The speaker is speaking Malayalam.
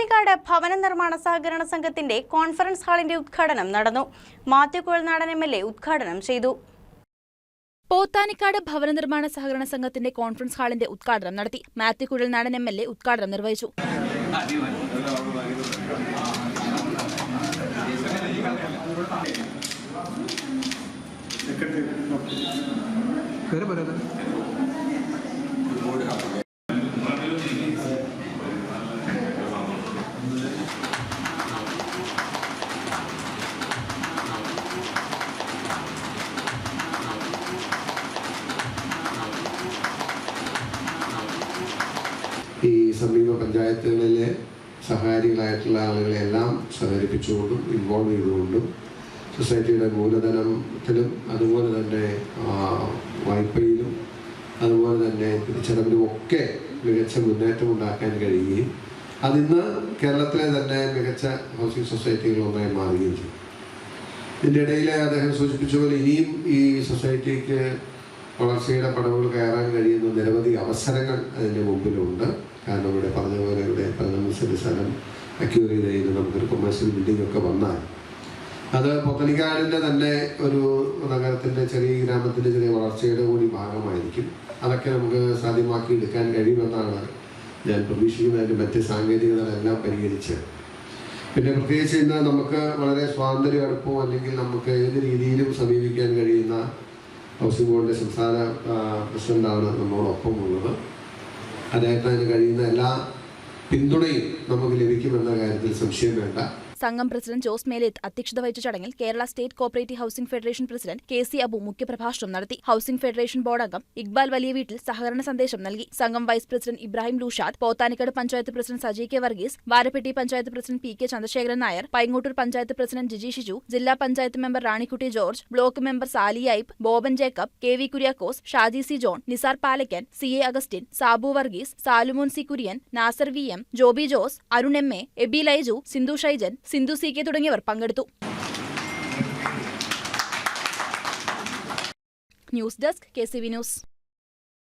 പോത്താനിക്കാട് ഭവന നിർമ്മാണ സഹകരണ സംഘത്തിന്റെ കോൺഫറൻസ് ഹാളിന്റെ ഉദ്ഘാടനം നടന്നു. Mathew Kuzhalnadan M L A ഉദ്ഘാടനം ചെയ്തു. പോത്താനിക്കാട് ഭവന നിർമ്മാണ സഹകരണ സംഘത്തിന്റെ കോൺഫറൻസ് ഹാളിന്റെ ഉദ്ഘാടനം നടത്തി Mathew Kuzhalnadan M L A ഉദ്ഘാടനം നിർവഹിച്ചു. ഈ സമീപ പഞ്ചായത്തുകളിലെ സഹകാരികളായിട്ടുള്ള ആളുകളെല്ലാം സഹകരിപ്പിച്ചുകൊണ്ടും ഇൻവോൾവ് ചെയ്തുകൊണ്ടും സൊസൈറ്റിയുടെ മൂലധനത്തിലും അതുപോലെ തന്നെ വായ്പയിലും അതുപോലെ തന്നെ തിരിച്ചടവിലും ഒക്കെ മികച്ച മുന്നേറ്റം ഉണ്ടാക്കാൻ കഴിയുകയും അതിന്ന് കേരളത്തിലെ തന്നെ മികച്ച ഹൗസിംഗ് സൊസൈറ്റികളൊന്നായി മാറുകയും ചെയ്യും ഇതിന്റെ ഇടയിൽ അദ്ദേഹം സൂചിപ്പിച്ച പോലെ ഇനിയും ഈ സൊസൈറ്റിക്ക് വളർച്ചയുടെ പടവുകൾ കയറാൻ കഴിയുന്ന നിരവധി അവസരങ്ങൾ അതിന്റെ മുമ്പിലുണ്ട്. സ്ഥലം അക്യൂർ നമുക്കൊരു കൊമേഴ്സ്യൽ ബിൽഡിംഗ് ഒക്കെ വന്നാൽ അത് പൊത്തനിക്കാടിന്റെ തന്നെ ഒരു നഗരത്തിന്റെ ചെറിയ ഗ്രാമത്തിന്റെ ചെറിയ വളർച്ചയുടെ കൂടി ഭാഗമായിരിക്കും. അതൊക്കെ നമുക്ക് സാധ്യമാക്കി എടുക്കാൻ കഴിയുമെന്നാണ് ഞാൻ പ്രതീക്ഷിക്കുന്നതിന്റെ മറ്റ് സാങ്കേതികതകളെല്ലാം പരിഹരിച്ച്. പിന്നെ പ്രത്യേകിച്ച് ഇന്ന് നമുക്ക് വളരെ സ്വാതന്ത്ര്യ അടുപ്പമോ അല്ലെങ്കിൽ നമുക്ക് ഏത് രീതിയിലും സമീപിക്കാൻ കഴിയുന്ന ഹൗസിംഗ് ബോർഡിന്റെ സംസ്ഥാന പ്രസിഡന്റാണ് നമ്മളോടൊപ്പം ഉള്ളത് അദ്ദേഹത്തിന് കഴിയുന്ന എല്ലാ പിന്തുണയും നമുക്ക് ലഭിക്കുമെന്ന കാര്യത്തിൽ സംശയം വേണ്ട. സംഘം പ്രസിഡന്റ് ജോസ് മേലേത്ത് അധ്യക്ഷത വഹിച്ച ചടങ്ങിൽ Kerala state cooperative housing federation president K C Abu മുഖ്യപ്രഭാഷണം നടത്തി. ഹൌസിംഗ് ഫെഡറേഷൻ ബോർഡ് അംഗം ഇക്ബാൽ വലിയ വീട്ടിൽ സഹകരണ സന്ദേശം നൽകി. സംഘം vice president Ibrahim Lushad Pothanicad panchayat president Saji K Varghese Varappetty panchayat president P K Chandrasekharan Nair Paingottoor panchayat president Jiji Shiju ജില്ലാ panchayat member Ranikutty George block member Sali Aib Boban Jacob K V Kuriakose Shaji C John Nisar Palakkan C A Augustine Sabu Varghese Salumon C Kurian Nasar V M Joby Jose Arun M A Aby Laiju Sindhu Shaijan Sindhu C K തുടങ്ങിയവർ പങ്കെടുത്തു. News desk K C V news.